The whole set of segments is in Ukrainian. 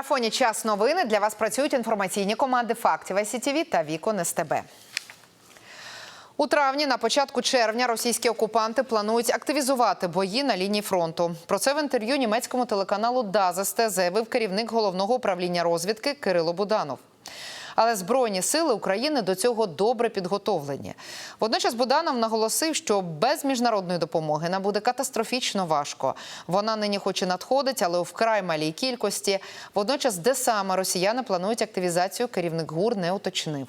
марафоні час новини для вас працюють інформаційні команди фактів СІТВ та Вікон СТБ. У травні на початку червня російські окупанти планують активізувати бої на лінії фронту. Про це в інтерв'ю німецькому телеканалу Дазасте заявив керівник головного управління розвідки Кирило Буданов. Але збройні сили України до цього добре підготовлені. Водночас Буданов наголосив, що без міжнародної допомоги нам буде катастрофічно важко. Вона нині хоч і надходить, але у вкрай малій кількості. Водночас, де саме росіяни планують активізацію, керівник ГУР не уточнив.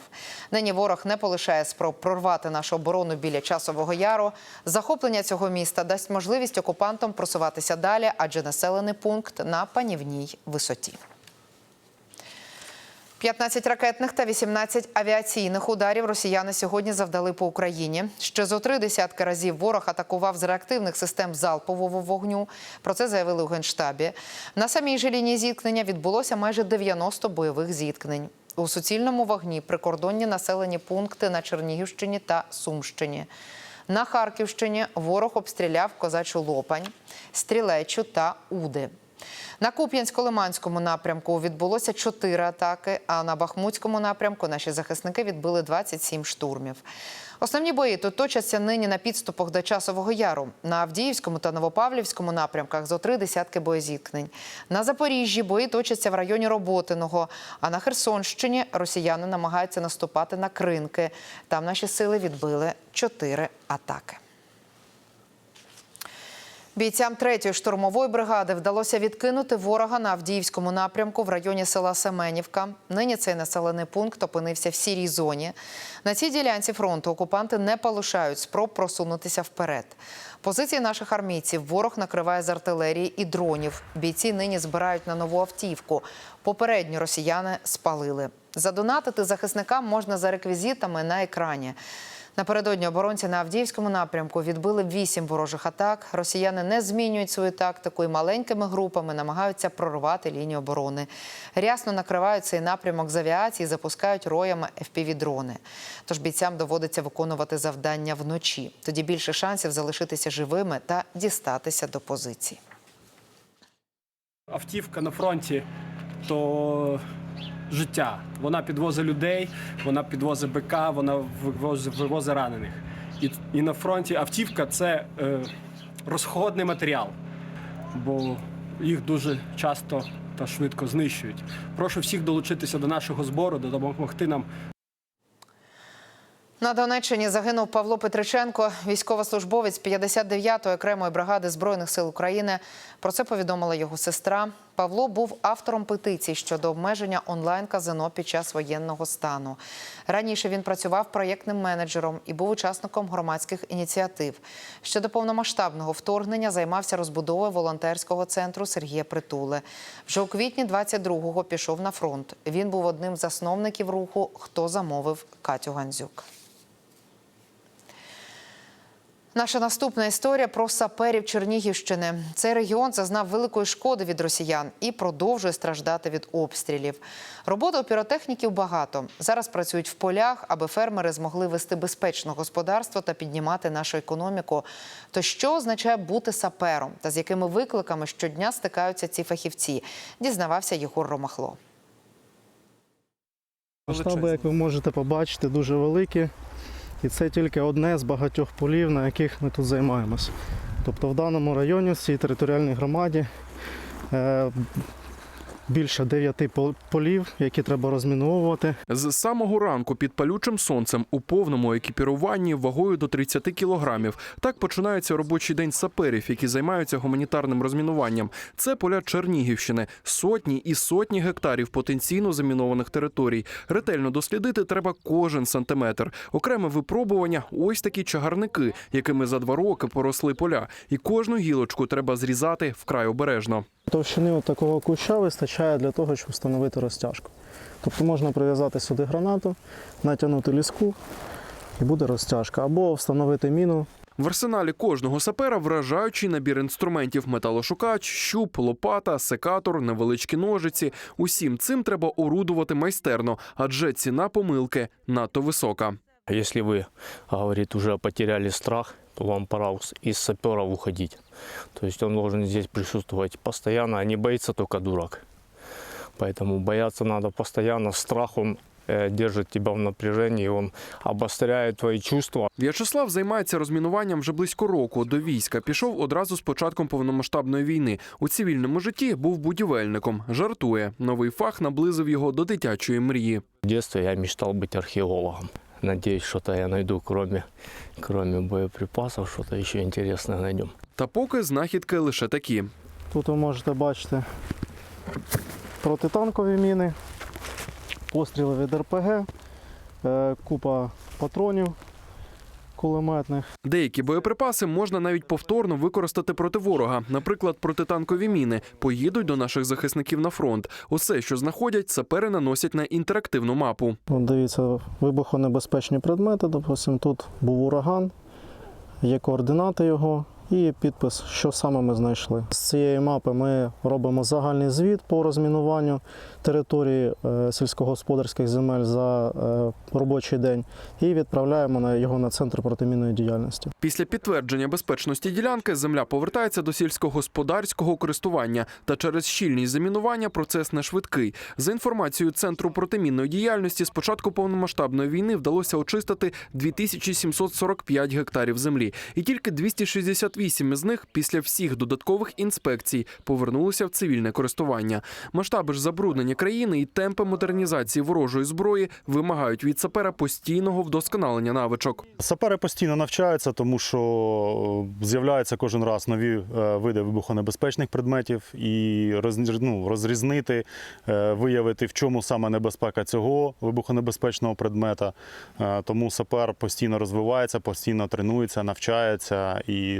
Нині ворог не полишає спроб прорвати нашу оборону біля часового яру. Захоплення цього міста дасть можливість окупантам просуватися далі, адже населений пункт на панівній висоті. 15 ракетних та 18 авіаційних ударів росіяни сьогодні завдали по Україні. Ще зо три десятки разів ворог атакував з реактивних систем залпового вогню. Про це заявили у генштабі. На самій же лінії зіткнення відбулося майже 90 бойових зіткнень. У суцільному вогні прикордонні населені пункти на Чернігівщині та Сумщині. На Харківщині ворог обстріляв козачу Лопань, Стрілечу та Уди. На Куп'янсько-Лиманському напрямку відбулося чотири атаки, а на Бахмутському напрямку наші захисники відбили 27 штурмів. Основні бої тут точаться нині на підступах до Часового Яру. На Авдіївському та Новопавлівському напрямках зо три десятки боєзіткнень. На Запоріжжі бої точаться в районі Роботиного, а на Херсонщині росіяни намагаються наступати на Кринки. Там наші сили відбили чотири атаки. Бійцям третьої штурмової бригади вдалося відкинути ворога на Авдіївському напрямку в районі села Семенівка. Нині цей населений пункт опинився в сірій зоні. На цій ділянці фронту окупанти не полишають спроб просунутися вперед. Позиції наших армійців ворог накриває з артилерії і дронів. Бійці нині збирають на нову автівку. Попередньо росіяни спалили. Задонатити захисникам можна за реквізитами на екрані. Напередодні оборонці на Авдіївському напрямку відбили вісім ворожих атак. Росіяни не змінюють свою тактику і маленькими групами намагаються прорвати лінію оборони. Рясно накривають цей напрямок з авіації, запускають роями FPV-дрони. Тож бійцям доводиться виконувати завдання вночі. Тоді більше шансів залишитися живими та дістатися до позицій. автівка на фронті то життя. Вона підвозить людей, вона підвозить БК, вона вивозить, вивозить ранених. І, і на фронті автівка це е, розходний матеріал, бо їх дуже часто та швидко знищують. Прошу всіх долучитися до нашого збору, допомогти нам На Донеччині загинув Павло Петриченко, військовослужбовець 59-ї окремої бригади збройних сил України. Про це повідомила його сестра. Павло був автором петиції щодо обмеження онлайн казино під час воєнного стану. Раніше він працював проєктним менеджером і був учасником громадських ініціатив. Ще до повномасштабного вторгнення займався розбудовою волонтерського центру Сергія Притули. Вже у квітні 22-го пішов на фронт. Він був одним з засновників руху Хто замовив Катю Гандзюк. Наша наступна історія про саперів Чернігівщини. Цей регіон зазнав великої шкоди від росіян і продовжує страждати від обстрілів. Роботи у піротехніків багато. Зараз працюють в полях, аби фермери змогли вести безпечне господарство та піднімати нашу економіку. То що означає бути сапером та з якими викликами щодня стикаються ці фахівці? Дізнавався Єгор Ромахло. Масштаби, як ви можете побачити, дуже великі. І це тільки одне з багатьох полів, на яких ми тут займаємось. Тобто в даному районі, в цій територіальній громаді, е, більше дев'яти полів, які треба розміновувати. З самого ранку під палючим сонцем у повному екіпіруванні вагою до 30 кілограмів. Так починається робочий день саперів, які займаються гуманітарним розмінуванням. Це поля Чернігівщини, сотні і сотні гектарів потенційно замінованих територій. Ретельно дослідити треба кожен сантиметр. Окреме випробування ось такі чагарники, якими за два роки поросли поля. І кожну гілочку треба зрізати вкрай обережно. Товщини от такого куща вистачає для того, щоб встановити розтяжку. Тобто можна прив'язати сюди гранату, натягнути ліску і буде розтяжка. Або встановити міну В арсеналі кожного сапера вражаючий набір інструментів: металошукач, щуп, лопата, секатор, невеличкі ножиці. Усім цим треба орудувати майстерно, адже ціна помилки надто висока. Если вы, говорит, уже потеряли страх, вам пора ус- из саперов уходить. То есть он должен здесь присутствовать постоянно, а не боится только дурак. Поэтому бояться надо постоянно. Страх, он э, держит тебя в напряжении, он обостряет твои чувства. В'ячеслав займається розмінуванням вже близько року. До війська пішов одразу з початком повномасштабної війни. У цивільному житті був будівельником. Жартує. Новий фах наблизив його до дитячої мрії. В детстве я мечтал быть археологом. Надеюсь, что-то я найду, кроме, кроме боеприпасов, что-то еще интересное найдем. Та поки знахідки лише такі. Тут ви можете бачити протитанкові міни, постріли від РПГ, е, купа патронів кулеметних. Деякі боєприпаси можна навіть повторно використати проти ворога, наприклад, протитанкові міни. Поїдуть до наших захисників на фронт. Усе, що знаходять, сапери наносять на інтерактивну мапу. Дивіться, вибухонебезпечні предмети. Допустимо, тут був ураган, є координати його і підпис, що саме ми знайшли. З цієї мапи ми робимо загальний звіт по розмінуванню території е, сільськогосподарських земель за е, робочий день і відправляємо на його на центр протимінної діяльності. Після підтвердження безпечності ділянки земля повертається до сільськогосподарського користування. Та через щільність замінування процес не швидкий. За інформацією центру протимінної діяльності, з початку повномасштабної війни вдалося очистити 2745 гектарів землі, і тільки 268 із них після всіх додаткових інспекцій повернулися в цивільне користування. Масштаби ж забруднення країни і темпи модернізації ворожої зброї вимагають від сапера постійного вдосконалення навичок. Сапери постійно навчаються, тому що е, з'являються кожен раз нові е, види вибухонебезпечних предметів і ну, розрізнити, е, виявити, в чому саме небезпека цього вибухонебезпечного предмета. Тому сапер постійно розвивається, постійно тренується, навчається і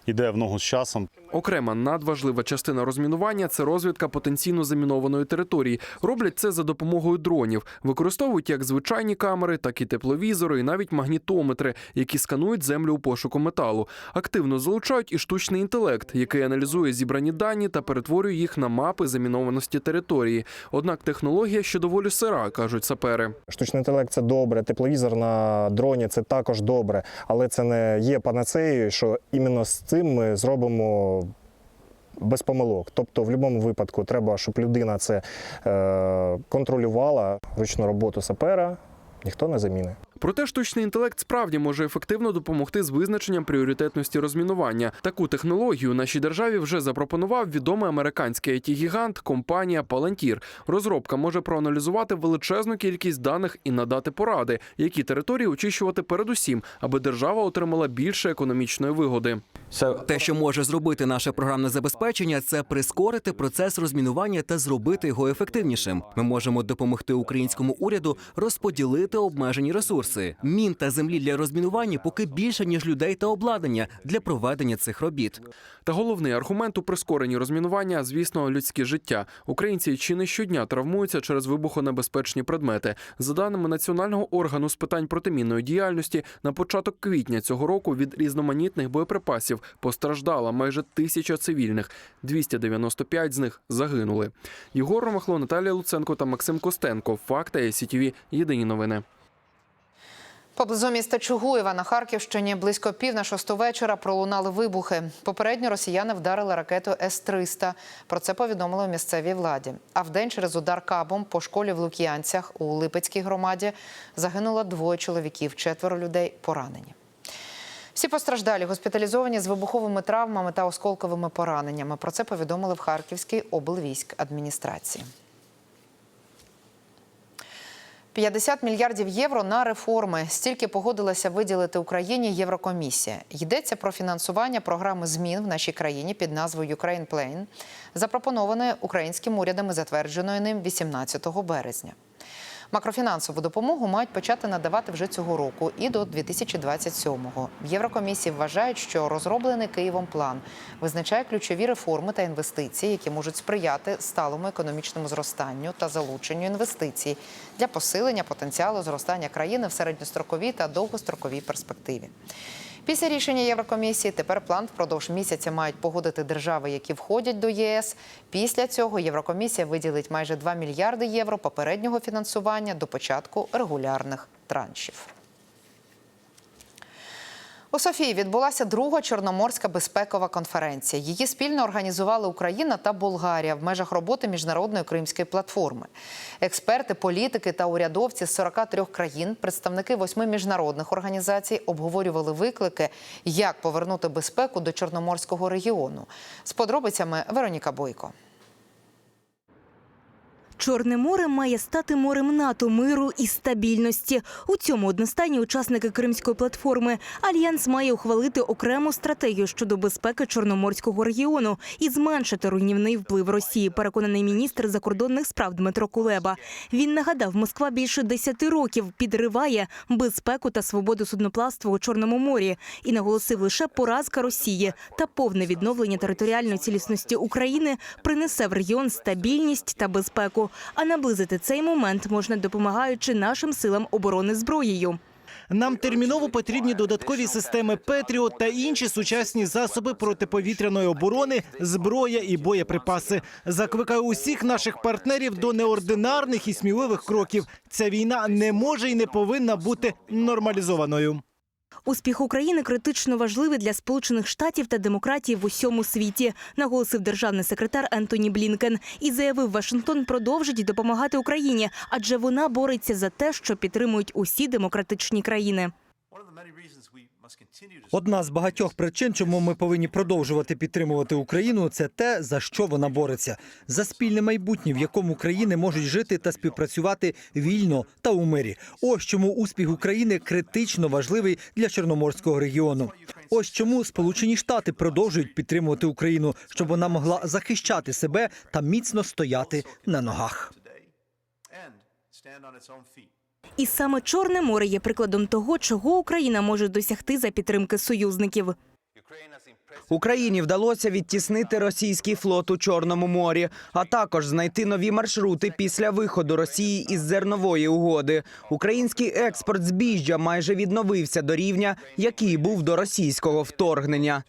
йде в ногу з часом. Окрема надважлива частина розмінування це розвідка потенційно замінованої території. Роблять це за допомогою дронів. Використовують як звичайні камери, так і тепловізори, і навіть магнітометри, які сканують землю у пошуку металу. Активно залучають і штучний інтелект, який аналізує зібрані дані та перетворює їх на мапи замінованості території. Однак технологія ще доволі сира, кажуть сапери. Штучний інтелект це добре, тепловізор на дроні це також добре, але це не є панацеєю, що іменно з цим ми зробимо без помилок. Тобто, в будь-якому випадку треба, щоб людина це е, контролювала ручну роботу сапера, ніхто не замінить. Проте штучний інтелект справді може ефективно допомогти з визначенням пріоритетності розмінування. Таку технологію нашій державі вже запропонував відомий американський it гігант компанія Palantir. Розробка може проаналізувати величезну кількість даних і надати поради, які території очищувати передусім, аби держава отримала більше економічної вигоди. Те, що може зробити наше програмне забезпечення, це прискорити процес розмінування та зробити його ефективнішим. Ми можемо допомогти українському уряду розподілити обмежені ресурси. Мін та землі для розмінування поки більше ніж людей та обладнання для проведення цих робіт. Та головний аргумент у прискоренні розмінування, звісно, людське життя. Українці чи не щодня травмуються через вибухонебезпечні предмети. За даними національного органу з питань протимінної діяльності, на початок квітня цього року від різноманітних боєприпасів постраждала майже тисяча цивільних. 295 з них загинули. Єгор Ромахло, Наталія Луценко та Максим Костенко. Факти СІТВ. Єдині новини. Поблизу міста Чугуєва на Харківщині близько пів на шосту вечора пролунали вибухи. Попередньо росіяни вдарили ракету С-300. Про це повідомили у місцевій владі. А вдень через удар кабом по школі в Лук'янцях у Липецькій громаді загинуло двоє чоловіків, четверо людей поранені. Всі постраждалі госпіталізовані з вибуховими травмами та осколковими пораненнями. Про це повідомили в Харківській облвійськ адміністрації. 50 мільярдів євро на реформи. Стільки погодилася виділити Україні Єврокомісія. Йдеться про фінансування програми змін в нашій країні під назвою Ukraine Plan», запропонованої українським урядом і затвердженої ним 18 березня. Макрофінансову допомогу мають почати надавати вже цього року і до 2027-го. В Єврокомісії вважають, що розроблений Києвом план визначає ключові реформи та інвестиції, які можуть сприяти сталому економічному зростанню та залученню інвестицій для посилення потенціалу зростання країни в середньостроковій та довгостроковій перспективі. Після рішення Єврокомісії тепер план впродовж місяця мають погодити держави, які входять до ЄС. Після цього Єврокомісія виділить майже 2 мільярди євро попереднього фінансування до початку регулярних траншів. У Софії відбулася друга чорноморська безпекова конференція. Її спільно організували Україна та Болгарія в межах роботи міжнародної кримської платформи. Експерти, політики та урядовці з 43 країн, представники восьми міжнародних організацій обговорювали виклики, як повернути безпеку до чорноморського регіону. З подробицями Вероніка Бойко. Чорне море має стати морем НАТО, миру і стабільності. У цьому одностайні учасники Кримської платформи. Альянс має ухвалити окрему стратегію щодо безпеки Чорноморського регіону і зменшити руйнівний вплив Росії. Переконаний міністр закордонних справ Дмитро Кулеба. Він нагадав, Москва більше 10 років підриває безпеку та свободу судноплавства у Чорному морі і наголосив лише поразка Росії та повне відновлення територіальної цілісності України принесе в регіон стабільність та безпеку. А наблизити цей момент можна допомагаючи нашим силам оборони зброєю. Нам терміново потрібні додаткові системи Петріот та інші сучасні засоби протиповітряної оборони, зброя і боєприпаси. Закликаю усіх наших партнерів до неординарних і сміливих кроків. Ця війна не може і не повинна бути нормалізованою. Успіх України критично важливий для Сполучених Штатів та демократії в усьому світі, наголосив державний секретар Ентоні Блінкен і заявив, Вашингтон продовжить допомагати Україні, адже вона бореться за те, що підтримують усі демократичні країни. Одна з багатьох причин, чому ми повинні продовжувати підтримувати Україну, це те, за що вона бореться за спільне майбутнє, в якому країни можуть жити та співпрацювати вільно та у мирі. Ось чому успіх України критично важливий для чорноморського регіону. Ось чому Сполучені Штати продовжують підтримувати Україну, щоб вона могла захищати себе та міцно стояти на ногах. І саме Чорне море є прикладом того, чого Україна може досягти за підтримки союзників. Україні вдалося відтіснити російський флот у Чорному морі, а також знайти нові маршрути після виходу Росії із зернової угоди. Український експорт збіжжя майже відновився до рівня, який був до російського вторгнення.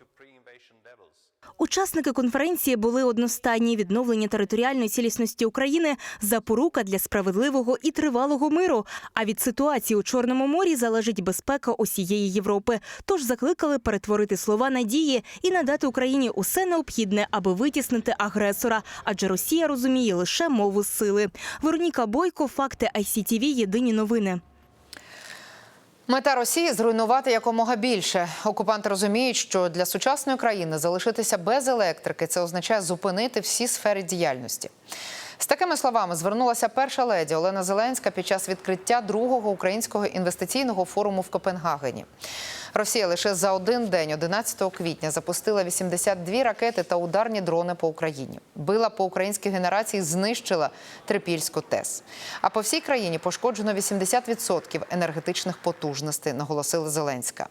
Учасники конференції були одностайні. Відновлення територіальної цілісності України запорука для справедливого і тривалого миру. А від ситуації у Чорному морі залежить безпека усієї Європи. Тож закликали перетворити слова надії і надати Україні усе необхідне, аби витіснити агресора. Адже Росія розуміє лише мову сили. Вероніка Бойко, факти ICTV, Єдині новини. Мета Росії зруйнувати якомога більше. Окупанти розуміють, що для сучасної країни залишитися без електрики це означає зупинити всі сфери діяльності. З такими словами звернулася перша леді Олена Зеленська під час відкриття другого українського інвестиційного форуму в Копенгагені. Росія лише за один день, 11 квітня, запустила 82 ракети та ударні дрони по Україні. Била по українській генерації, знищила Трипільську ТЕС. А по всій країні пошкоджено 80% енергетичних потужностей, наголосила Зеленська.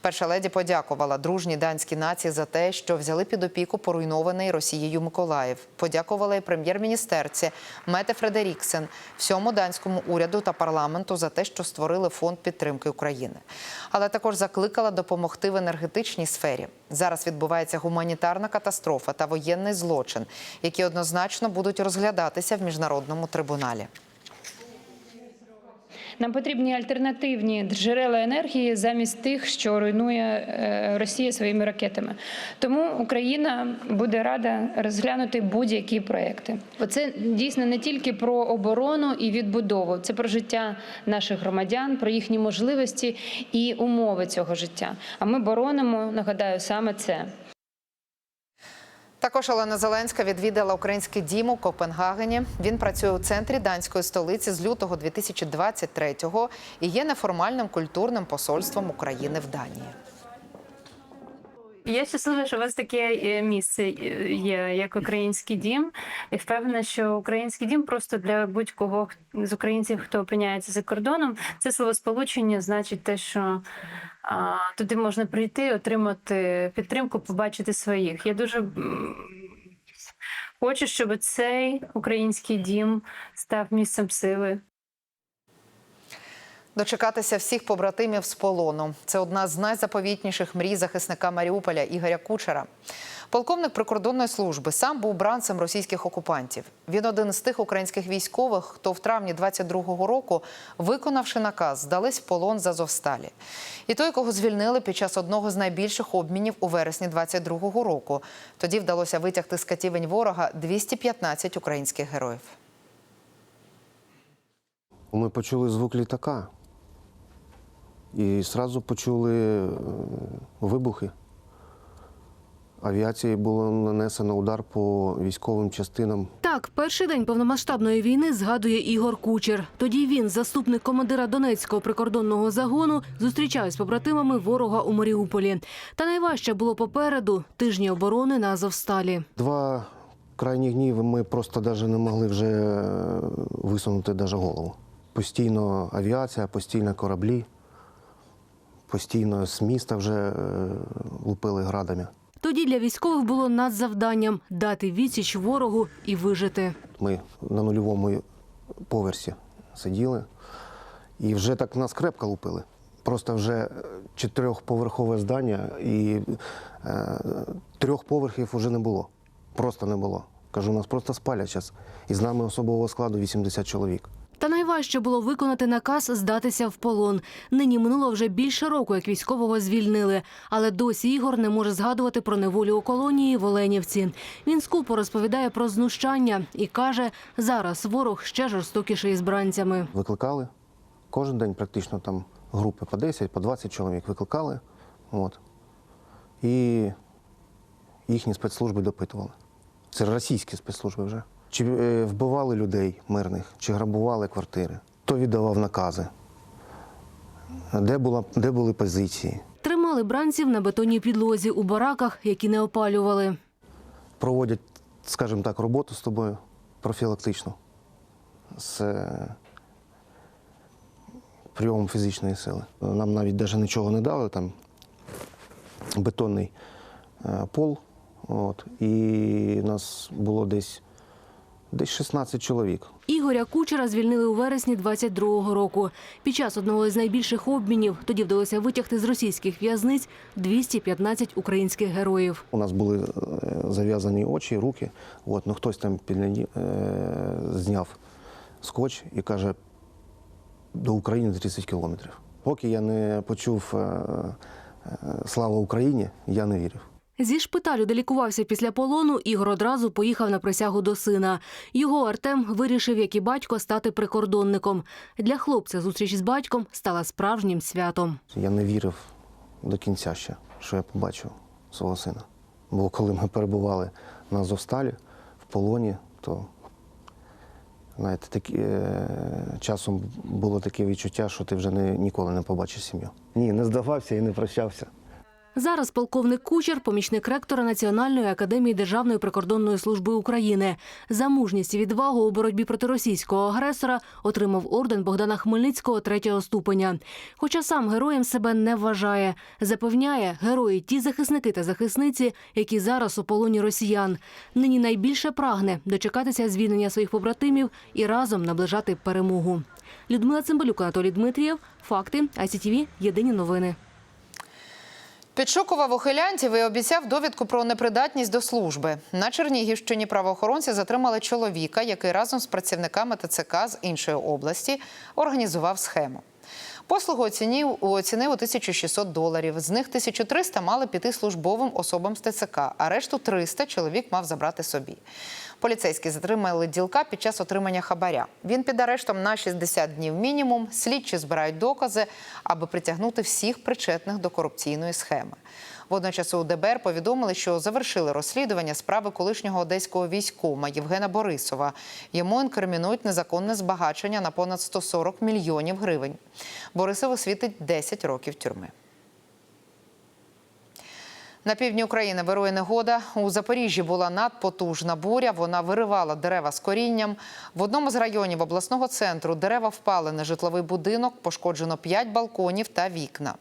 Перша леді подякувала дружній данській нації за те, що взяли під опіку поруйнований Росією Миколаїв. Подякувала і прем'єр-міністерці Мете Фредеріксен, всьому данському уряду та парламенту за те, що створили фонд підтримки України. Але також закликала допомогти в енергетичній сфері. Зараз відбувається гуманітарна катастрофа та воєнний злочин, які однозначно будуть розглядатися в міжнародному трибуналі. Нам потрібні альтернативні джерела енергії замість тих, що руйнує е, Росія своїми ракетами. Тому Україна буде рада розглянути будь-які проекти. Оце дійсно не тільки про оборону і відбудову, це про життя наших громадян, про їхні можливості і умови цього життя. А ми боронимо, нагадаю, саме це. Також Олена Зеленська відвідала український дім у Копенгагені. Він працює у центрі данської столиці з лютого 2023-го і є неформальним культурним посольством України в Данії. Я щаслива, що у вас таке е, місце е, є, як український дім. І впевнена, що український дім просто для будь-кого з українців, хто опиняється за кордоном, це словосполучення значить те, що а, туди можна прийти, отримати підтримку, побачити своїх. Я дуже хочу, щоб цей український дім став місцем сили, Дочекатися всіх побратимів з полону це одна з найзаповітніших мрій захисника Маріуполя Ігоря Кучера. Полковник прикордонної служби сам був бранцем російських окупантів. Він один з тих українських військових, хто в травні 22-го року, виконавши наказ, здались в полон з Азовсталі. І той, кого звільнили під час одного з найбільших обмінів у вересні 22-го року. Тоді вдалося витягти з катівень ворога 215 українських героїв. Ми почули звук літака і одразу почули е, вибухи. Авіації було нанесено удар по військовим частинам. Так, перший день повномасштабної війни згадує Ігор Кучер. Тоді він, заступник командира Донецького прикордонного загону, зустрічав з побратимами ворога у Маріуполі. Та найважче було попереду тижні оборони на Азовсталі. Два крайні дні ми просто навіть не могли вже е, висунути навіть голову. Постійно авіація, постійно кораблі, постійно з міста вже е, лупили градами. Тоді для військових було надзавданням дати відсіч ворогу і вижити. Ми на нульовому поверсі сиділи і вже так нас крепко лупили. Просто вже чотирьохповерхове здання і е, трьох поверхів вже не було. Просто не було. Кажу, нас просто спалять зараз. І з нами особового складу 80 чоловік. Та найважче було виконати наказ здатися в полон. Нині минуло вже більше року, як військового звільнили. Але досі Ігор не може згадувати про неволю у колонії в Оленівці. Він скупо розповідає про знущання і каже, зараз ворог ще жорстокіший з бранцями. Викликали кожен день практично там групи по 10, по 20 чоловік викликали. От. І їхні спецслужби допитували. Це російські спецслужби вже. Чи е, вбивали людей мирних, чи грабували квартири, хто віддавав накази, де, була, де були позиції. Тримали бранців на бетонній підлозі у бараках, які не опалювали. Проводять, скажімо так, роботу з тобою профілактичну з е, прийомом фізичної сили. Нам навіть навіть нічого не дали, там бетонний е, пол. От, і нас було десь, десь 16 чоловік. Ігоря Кучера звільнили у вересні 22-го року. Під час одного з найбільших обмінів тоді вдалося витягти з російських в'язниць 215 українських героїв. У нас були е, зав'язані очі, руки. От, ну, хтось там підгляді- е, зняв скотч і каже, до України 30 кілометрів. Поки я не почув е, е, слава Україні, я не вірив. Зі шпиталю, де лікувався після полону, Ігор одразу поїхав на присягу до сина. Його Артем вирішив, як і батько, стати прикордонником. Для хлопця зустріч з батьком стала справжнім святом. Я не вірив до кінця ще, що я побачив свого сина. Бо коли ми перебували на Азовсталі в полоні, то знаєте, такі, е, часом було таке відчуття, що ти вже не, ніколи не побачиш сім'ю. Ні, не здавався і не прощався. Зараз полковник Кучер, помічник ректора Національної академії Державної прикордонної служби України. За мужність і відвагу у боротьбі проти російського агресора отримав орден Богдана Хмельницького третього ступеня. Хоча сам героєм себе не вважає. Запевняє, герої ті захисники та захисниці, які зараз у полоні росіян. Нині найбільше прагне дочекатися звільнення своїх побратимів і разом наближати перемогу. Людмила Цимбалюк, Анатолій Дмитрієв. Факти. ICTV. Єдині новини. Підшукував ухилянтів і обіцяв довідку про непридатність до служби. На Чернігівщині правоохоронці затримали чоловіка, який разом з працівниками ТЦК з іншої області організував схему. Послугу оцінив у 1600 доларів. З них 1300 мали піти службовим особам з ТЦК, а решту 300 чоловік мав забрати собі. Поліцейські затримали ділка під час отримання хабаря. Він під арештом на 60 днів мінімум. Слідчі збирають докази, аби притягнути всіх причетних до корупційної схеми. Водночас у ДБР повідомили, що завершили розслідування справи колишнього одеського військома Євгена Борисова. Йому інкримінують незаконне збагачення на понад 140 мільйонів гривень. Борисову світить 10 років тюрми. На півдні України вирує негода. У Запоріжжі була надпотужна буря. Вона виривала дерева з корінням. В одному з районів обласного центру дерева впали на житловий будинок, пошкоджено 5 балконів та вікна.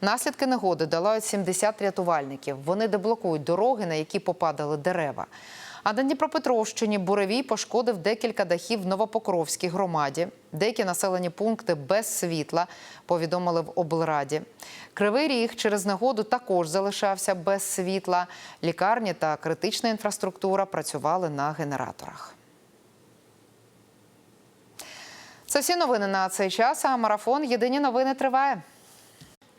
Наслідки негоди долають 70 рятувальників. Вони деблокують дороги, на які попадали дерева. А на Дніпропетровщині буревій пошкодив декілька дахів в Новопокровській громаді. Деякі населені пункти без світла, повідомили в облраді. Кривий ріг через негоду також залишався без світла. Лікарні та критична інфраструктура працювали на генераторах. Це всі новини на цей час. А марафон Єдині новини триває.